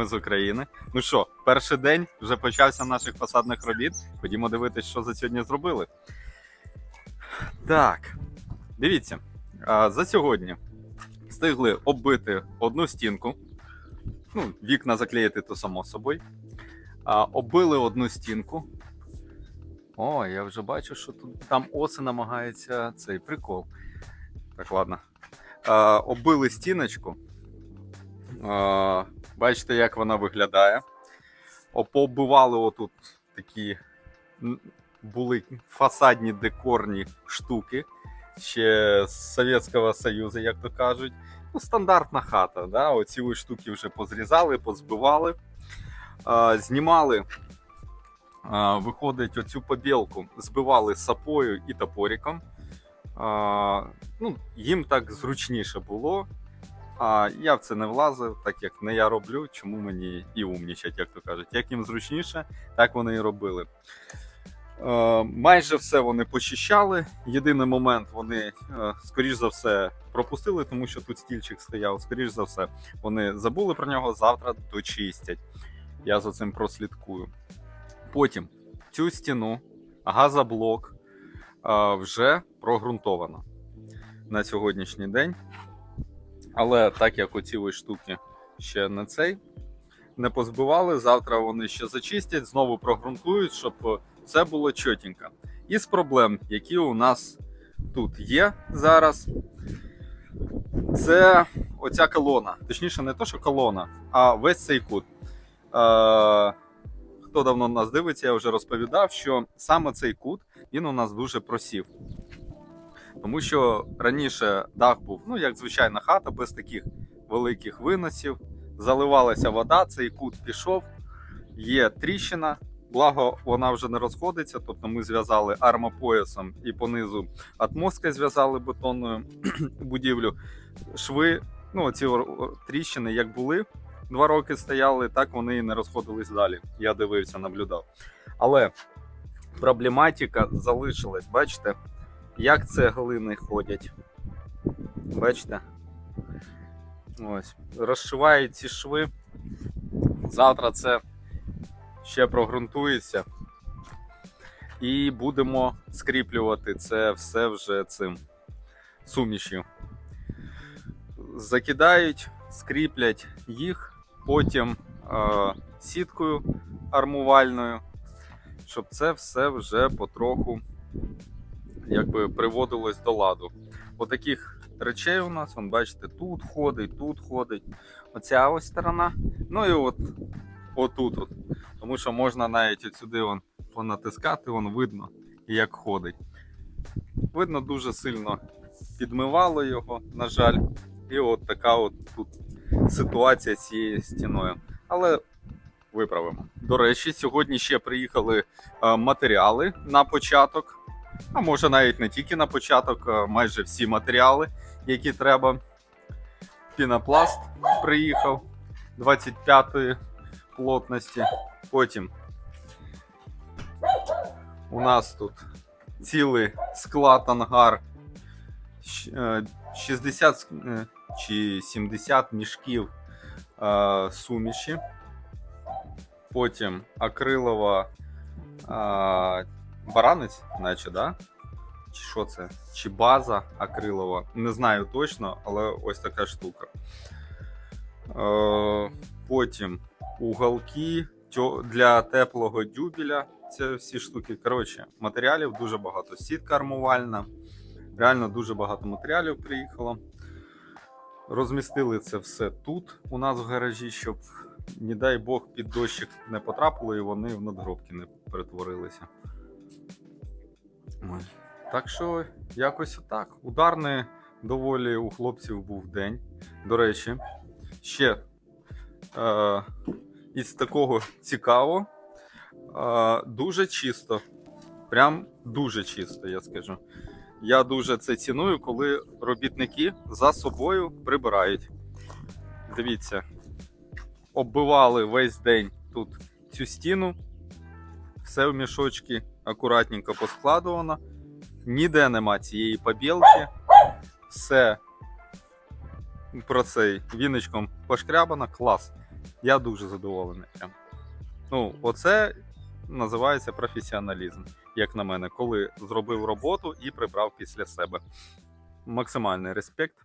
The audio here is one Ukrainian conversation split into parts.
ми з України. Ну що, перший день вже почався наших фасадних робіт. Ходімо дивитися, що за сьогодні зробили. Так, дивіться, за сьогодні встигли оббити одну стінку. Ну, вікна заклеїти то само собою. Оббили одну стінку. О, я вже бачу, що тут там оси намагається цей прикол. Так, ладно. Оббили стіночку. Бачите, як вона виглядає. О, Пооббивали отут такі були фасадні декорні штуки. Ще з Совєтського Союзу, як то кажуть. Ну, стандартна хата. Да? Оці штуки вже позрізали, позбивали. А, знімали, а, виходить, оцю побілку збивали сапою і топориком. А, ну, їм так зручніше було. А я в це не влазив, так як не я роблю, чому мені і умнічать, як то кажуть. Як їм зручніше, так вони і робили. Е, майже все вони почищали. Єдиний момент вони, е, скоріш за все, пропустили, тому що тут стільчик стояв. Скоріш за все, вони забули про нього, завтра дочистять. Я за цим прослідкую. Потім цю стіну, газоблок е, вже прогрунтовано на сьогоднішній день. Але так як оці ось штуки ще не цей не позбивали, завтра вони ще зачистять, знову прогрунтують, щоб все було чотенько. Із проблем, які у нас тут є зараз, це оця колона. Точніше, не то, що колона, а весь цей кут. Е, хто давно нас дивиться, я вже розповідав, що саме цей кут він у нас дуже просів. Тому що раніше дах був, ну як звичайна хата, без таких великих виносів. Заливалася вода, цей кут пішов, є тріщина, благо вона вже не розходиться. Тобто ми зв'язали армопоясом і понизу атмоска зв'язали бетонною будівлю. Шви, ну ці тріщини, як були два роки стояли, так вони і не розходились далі. Я дивився, наблюдав. Але проблематика залишилась, бачите? Як цеглини ходять. Бачите? Ось. Розшивають ці шви. Завтра це ще прогрунтується. І будемо скріплювати це все вже цим сумішю. Закидають, скріплять їх, потім е, сіткою армувальною, щоб це все вже потроху якби приводилось до ладу. Отаких речей у нас, вон, бачите, тут ходить, тут ходить. Оця ось сторона. Ну і от отут. От. Тому що можна навіть от сюди понатискати, вон видно, як ходить. Видно, дуже сильно підмивало його, на жаль. І от така от тут ситуація з цією стіною. Але виправимо. До речі, сьогодні ще приїхали е, матеріали на початок а може навіть не тільки на початок, майже всі матеріали, які треба. Пінопласт приїхав 25-ї плотності. Потім у нас тут цілий склад ангар е, 60 е, чи 70 мішків е, суміші. Потім акрилова е, баранець, наче, да? Чи що це? Чи база акрилова? Не знаю точно, але ось така штука. Е, потім уголки для теплого дюбеля. Це всі штуки. Коротше, матеріалів дуже багато. Сітка армувальна. Реально дуже багато матеріалів приїхало. Розмістили це все тут у нас в гаражі, щоб, не дай Бог, під дощик не потрапило і вони в надгробки не перетворилися. Так що якось отак. Ударний доволі у хлопців був день. До речі, ще е, із такого цікаво. Е, дуже чисто. Прям дуже чисто, я скажу. Я дуже це ціную, коли робітники за собою прибирають. Дивіться, оббивали весь день тут цю стіну. Все в мішочки акуратненько поскладувано. Ніде нема цієї побілки. Все про цей віночком пошкрябано. Клас. Я дуже задоволений. Ну, оце називається професіоналізм, як на мене, коли зробив роботу і прибрав після себе. Максимальний респект.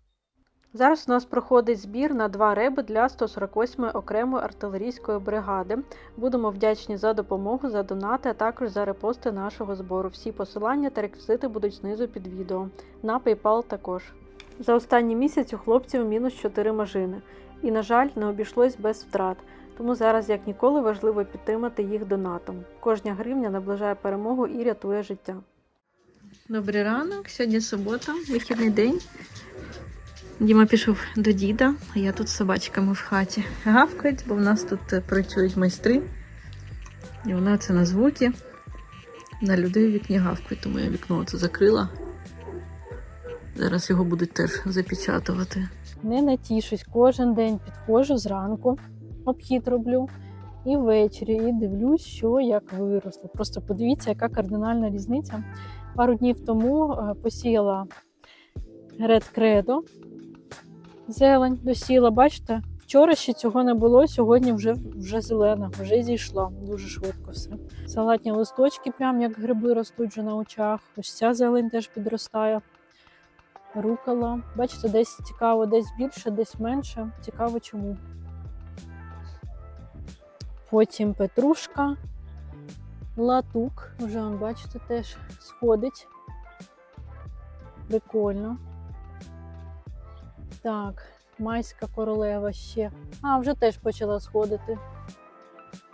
Зараз у нас проходить збір на два реби для 148-ї окремої артилерійської бригади. Будемо вдячні за допомогу, за донати, а також за репости нашого збору. Всі посилання та реквізити будуть знизу під відео. На PayPal також. За останній місяць у хлопців мінус 4 машини. І, на жаль, не обійшлось без втрат. Тому зараз, як ніколи, важливо підтримати їх донатом. Кожня гривня наближає перемогу і рятує життя. Добрий ранок, сьогодні субота, вихідний день. Діма пішов до діда, а я тут з собачками в хаті. Гавкають, бо в нас тут е, працюють майстри. І вона це на звуки. На людей в вікні гавкають, тому я вікно це закрила. Зараз його будуть теж запечатувати. Не натішусь, кожен день підходжу зранку, обхід роблю і ввечері, і дивлюсь, що як виросло. Просто подивіться, яка кардинальна різниця. Пару днів тому е, посіяла Red Credo, зелень досіла. Бачите, вчора ще цього не було, сьогодні вже, вже зелена, вже зійшла. Дуже швидко все. Салатні листочки, прям як гриби ростуть вже на очах. Ось ця зелень теж підростає. Рукола. Бачите, десь цікаво, десь більше, десь менше. Цікаво чому. Потім петрушка, латук. Вже, бачите, теж сходить. Прикольно. Так, майська королева ще. А, вже теж почала сходити.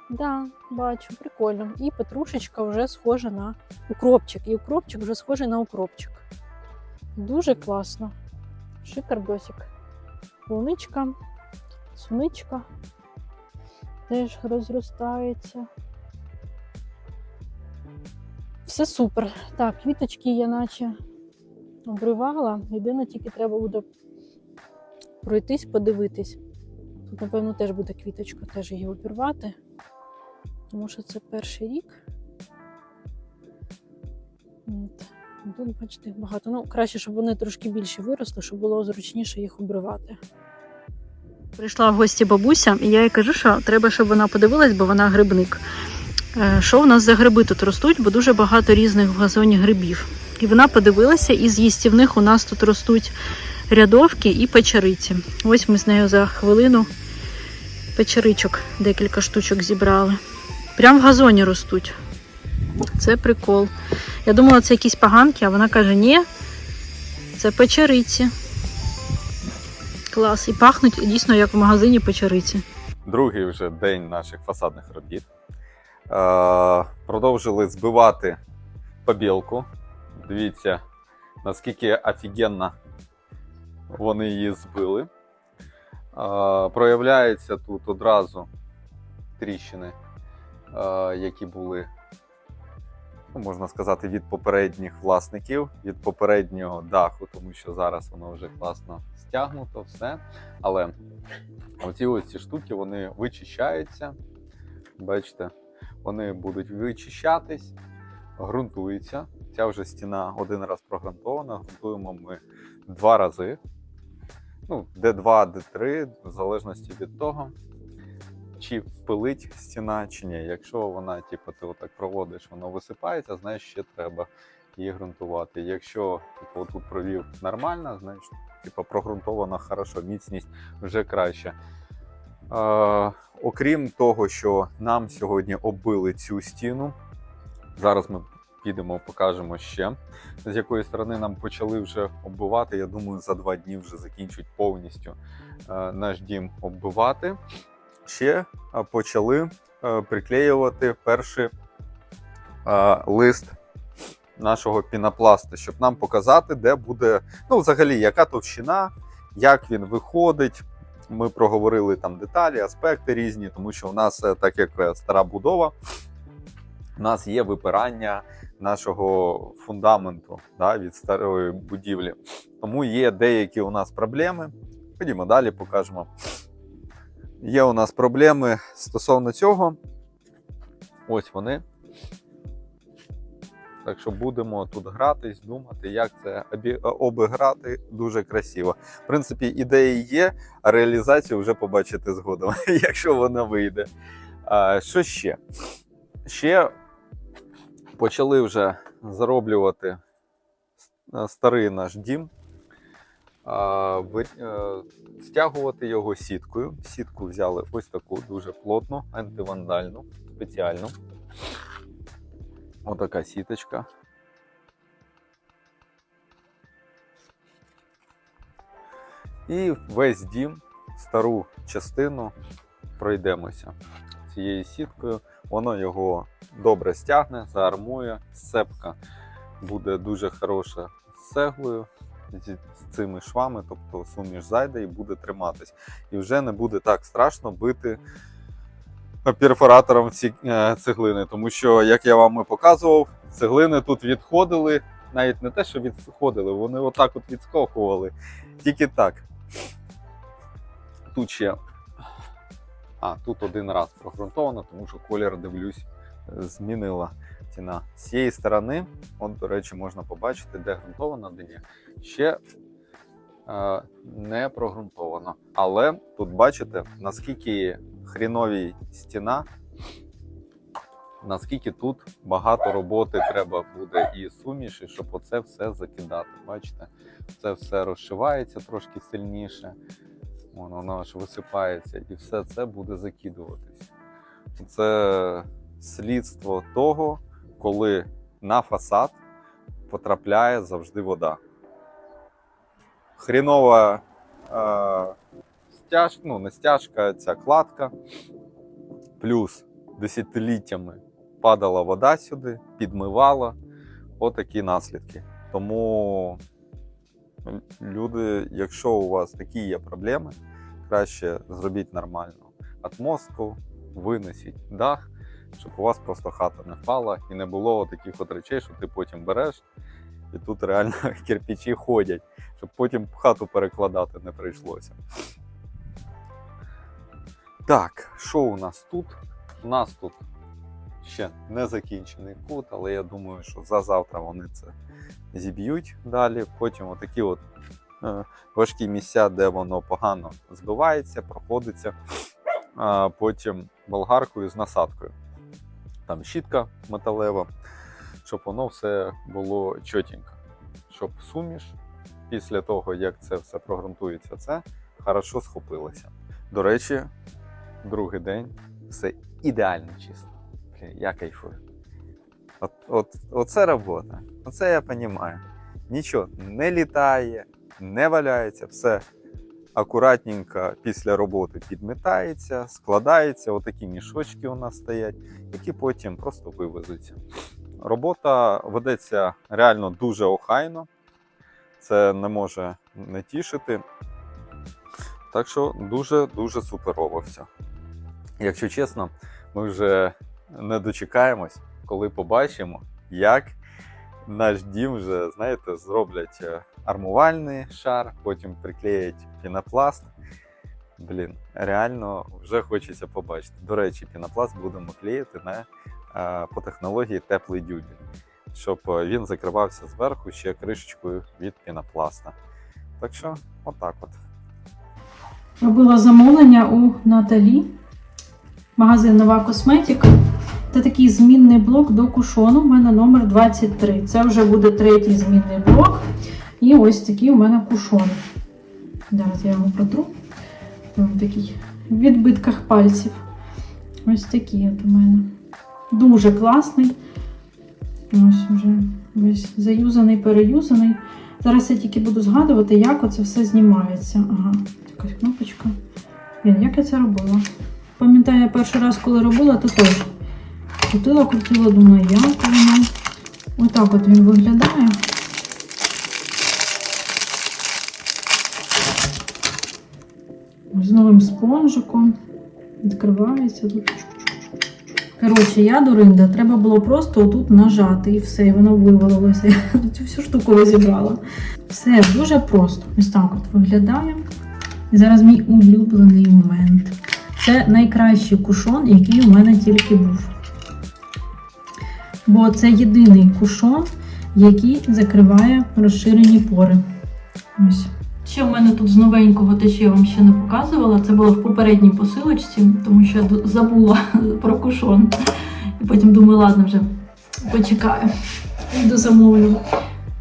Да, бачу, прикольно. І петрушечка вже схожа на укропчик. І укропчик вже схожий на укропчик. Дуже класно. Шикардосик. Луничка, суничка теж розростається. Все супер. Так, квіточки я наче обривала. Єдине, тільки треба буде пройтись, подивитись. Тут, напевно, теж буде квіточка, теж її обірвати. Тому що це перший рік. От. Тут, бачите, їх багато. Ну, краще, щоб вони трошки більше виросли, щоб було зручніше їх обривати. Прийшла в гості бабуся, і я їй кажу, що треба, щоб вона подивилась, бо вона грибник. Е, Що в нас за гриби тут ростуть, бо дуже багато різних в газоні грибів. І вона подивилася, і з їстівних у нас тут ростуть рядовки і печериці. Ось ми з нею за хвилину печеричок, декілька штучок зібрали. Прям в газоні ростуть. Це прикол. Я думала, це якісь поганки, а вона каже, ні, це печериці. Клас. І пахнуть дійсно як в магазині печериці. Другий вже день наших фасадних робіт. Е, продовжили збивати побілку. Дивіться, наскільки офігенно вони її збили. Проявляються тут одразу тріщини, які були, ну, можна сказати, від попередніх власників, від попереднього даху, тому що зараз воно вже класно стягнуто, все. Але оці ось ці штуки вони вичищаються. Бачите, вони будуть вичищатись, ґрунтуються. Ця вже стіна один раз прогрунтована. Ґрунтуємо ми два рази. Ну, Д2, Д3, в залежності від того, чи пилить стіна, чи ні. Якщо вона, типу, ти отак проводиш, воно висипається, значить ще треба її ґрунтувати. Якщо типу, отут провів нормально, значить типу, прогрунтовано хорошо, міцність вже краще. Е, окрім того, що нам сьогодні оббили цю стіну, зараз ми підемо, покажемо ще, з якої сторони нам почали вже оббивати. Я думаю, за два дні вже закінчать повністю е, наш дім оббивати. Ще е, почали е, приклеювати перший лист нашого пінопласту, щоб нам показати, де буде, ну, взагалі, яка товщина, як він виходить. Ми проговорили там деталі, аспекти різні, тому що у нас, так як стара будова, у нас є випирання нашого фундаменту да, від старої будівлі. Тому є деякі у нас проблеми. Ходімо далі, покажемо. Є у нас проблеми стосовно цього. Ось вони. Так що будемо тут гратись, думати, як це обі- обіграти дуже красиво. В принципі, ідеї є, а реалізацію вже побачите згодом, якщо вона вийде. Що ще? Ще почали вже зароблювати старий наш дім, е, стягувати його сіткою. Сітку взяли ось таку дуже плотну, антивандальну, спеціальну. Отака сіточка. І весь дім, стару частину пройдемося цією сіткою. Воно його добре стягне, заармує. Сцепка буде дуже хороша з цеглою, з цими швами, тобто суміш зайде і буде триматись. І вже не буде так страшно бити перфоратором ці е, цеглини. Тому що, як я вам і показував, цеглини тут відходили, навіть не те, що відходили, вони отак от відскокували. Тільки так. Тут ще. А, тут один раз прогрунтовано, тому що колір, дивлюсь, змінила ціна. З цієї сторони, от, до речі, можна побачити, де ґрунтовано, де ні. Ще е, не прогрунтовано. Але тут бачите, наскільки хріновій стіна, наскільки тут багато роботи треба буде і суміші, щоб оце все закидати. Бачите, це все розшивається трошки сильніше, воно, воно аж висипається, і все це буде закидуватись. Це слідство того, коли на фасад потрапляє завжди вода. Хрінова е, стяж, ну, не стяжка, ця кладка. Плюс десятиліттями падала вода сюди, підмивала. Отакі наслідки. Тому люди, якщо у вас такі є проблеми, краще зробіть нормальну атмосферу, винесіть дах, щоб у вас просто хата не впала і не було таких от речей, що ти потім береш, і тут реально кирпичі ходять, щоб потім хату перекладати не прийшлося. Так, що у нас тут? У нас тут ще не закінчений кут, але я думаю, що за завтра вони це зіб'ють далі. Потім отакі от важкі місця, де воно погано збивається, проходиться. Потім болгаркою з насадкою. Там щітка металева, щоб воно все було чотенько. Щоб суміш після того, як це все прогрунтується, це хорошо схопилося. До речі, другий день все ідеально чисто. Я кайфую. От, от, оце робота. Оце я розумію. Нічого не літає, не валяється, все акуратненько після роботи підмітається, складається. Отакі мішочки у нас стоять, які потім просто вивезуться. Робота ведеться реально дуже охайно. Це не може не тішити. Так що дуже-дуже суперово все. Якщо чесно, ми вже не дочекаємось, коли побачимо, як наш дім вже, знаєте, зроблять е, армувальний шар, потім приклеять пінопласт. Блін, реально вже хочеться побачити. До речі, пінопласт будемо клеїти на, е, по технології теплий дюбель, щоб е, він закривався зверху ще кришечкою від пінопласта. Так що, отак от. Робила замовлення у Наталі, магазин Нова Косметика. Це такий змінний блок до кушону. У мене номер 23. Це вже буде третій змінний блок. І ось такий у мене кушон. Зараз я його протру. Ось такий в відбитках пальців. Ось такий от у мене. Дуже класний. Ось вже весь заюзаний, переюзаний. Зараз я тільки буду згадувати, як оце все знімається. Ага, якась кнопочка. Блін, як я це робила? Пам'ятаю, я перший раз, коли робила, то теж крутила, крутила, думаю, як воно. Отак от він виглядає. З новим спонжиком. Відкривається тут. Коротше, я дуринда, треба було просто отут нажати і все, і воно вивалилося. Я цю всю штуку розібрала. Все дуже просто. Ось так от виглядає. І зараз мій улюблений момент. Це найкращий кушон, який у мене тільки був. Бо це єдиний кушон, який закриває розширені пори. Ось. Ще в мене тут з новенького, те, що я вам ще не показувала, це було в попередній посилочці, тому що я забула про кушон. І потім думаю, ладно, вже почекаю. Йду замовлю.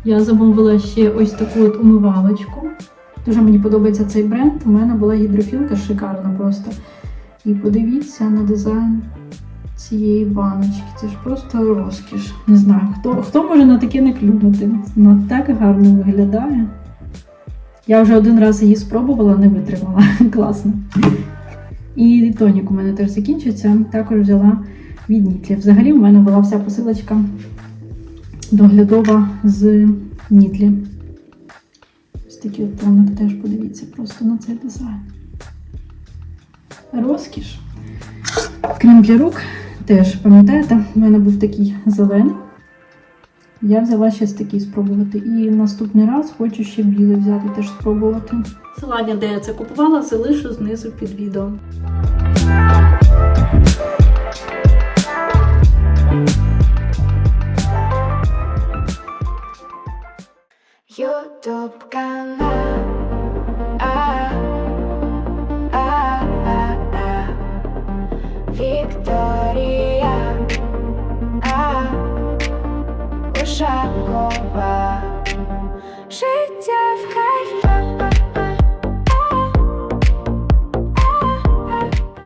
Я замовила ще ось таку от умивалочку. Дуже мені подобається цей бренд. У мене була гідрофілка шикарна просто. І подивіться на дизайн цієї баночки. Це ж просто розкіш. Не знаю, хто, хто може на таке не клюнути. Вона так гарно виглядає. Я вже один раз її спробувала, не витримала. Класно. І тонік у мене теж закінчиться. Також взяла від Нітлі. Взагалі, у мене була вся посилочка доглядова з Нітлі. Ось такий от тоник теж подивіться просто на цей дизайн. Розкіш. Крем для рук теж, пам'ятаєте, у мене був такий зелений. Я взяла ще такий спробувати. І наступний раз хочу ще білий взяти, теж спробувати. Посилання, де я це купувала, залишу знизу під відео. Ютуб